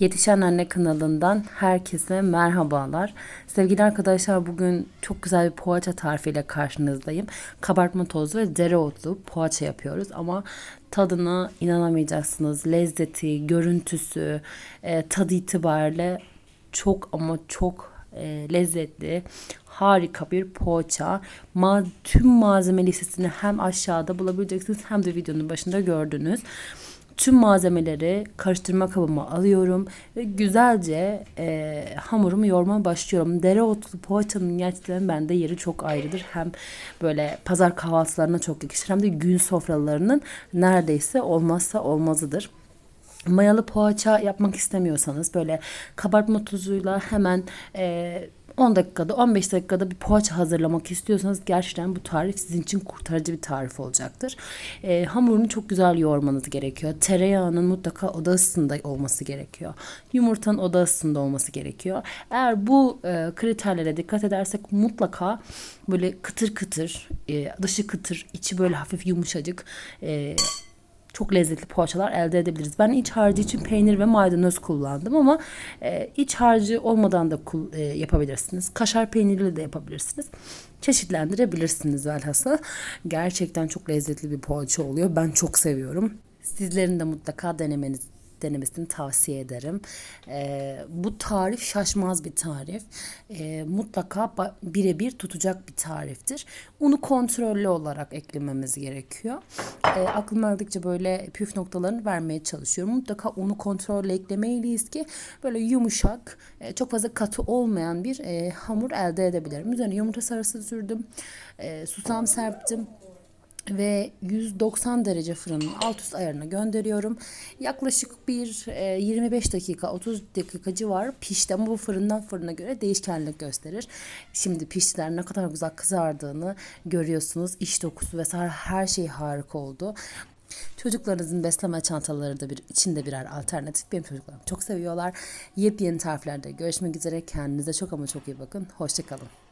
Yetişen Anne kanalından herkese merhabalar. Sevgili arkadaşlar bugün çok güzel bir poğaça tarifiyle karşınızdayım. Kabartma tozu ve dereotlu poğaça yapıyoruz ama tadına inanamayacaksınız. Lezzeti, görüntüsü, e, tadı itibariyle çok ama çok e, lezzetli, harika bir poğaça. Ma tüm malzeme listesini hem aşağıda bulabileceksiniz hem de videonun başında gördünüz. Tüm malzemeleri karıştırma kabıma alıyorum ve güzelce e, hamurumu yoğurmaya başlıyorum. Dereotlu poğaçanın gerçekten bende yeri çok ayrıdır. Hem böyle pazar kahvaltılarına çok yakışır hem de gün sofralarının neredeyse olmazsa olmazıdır mayalı poğaça yapmak istemiyorsanız böyle kabartma tozuyla hemen e, 10 dakikada 15 dakikada bir poğaça hazırlamak istiyorsanız gerçekten bu tarif sizin için kurtarıcı bir tarif olacaktır. E, hamurunu çok güzel yoğurmanız gerekiyor. Tereyağının mutlaka oda ısısında olması gerekiyor. Yumurtanın oda ısısında olması gerekiyor. Eğer bu e, kriterlere dikkat edersek mutlaka böyle kıtır kıtır, e, dışı kıtır, içi böyle hafif yumuşacık e, çok lezzetli poğaçalar elde edebiliriz. Ben iç harcı için peynir ve maydanoz kullandım ama e, iç harcı olmadan da e, yapabilirsiniz. Kaşar peyniriyle de yapabilirsiniz. Çeşitlendirebilirsiniz velhasıl. Gerçekten çok lezzetli bir poğaça oluyor. Ben çok seviyorum. Sizlerin de mutlaka denemeniz denemesini tavsiye ederim. Ee, bu tarif şaşmaz bir tarif. Ee, mutlaka birebir tutacak bir tariftir. Unu kontrollü olarak eklememiz gerekiyor. Ee, aklım aldıkça böyle püf noktalarını vermeye çalışıyorum. Mutlaka unu kontrollü eklemeliyiz ki böyle yumuşak, e, çok fazla katı olmayan bir e, hamur elde edebilirim. Üzerine yumurta sarısı sürdüm. E, susam serptim ve 190 derece fırının alt üst ayarına gönderiyorum. Yaklaşık bir e, 25 dakika 30 dakika civarı pişti ama bu fırından fırına göre değişkenlik gösterir. Şimdi piştiler ne kadar güzel kızardığını görüyorsunuz. İç dokusu vesaire her şey harika oldu. Çocuklarınızın besleme çantaları da bir içinde birer alternatif. Benim çocuklarım çok seviyorlar. Yepyeni tariflerde görüşmek üzere. Kendinize çok ama çok iyi bakın. Hoşçakalın.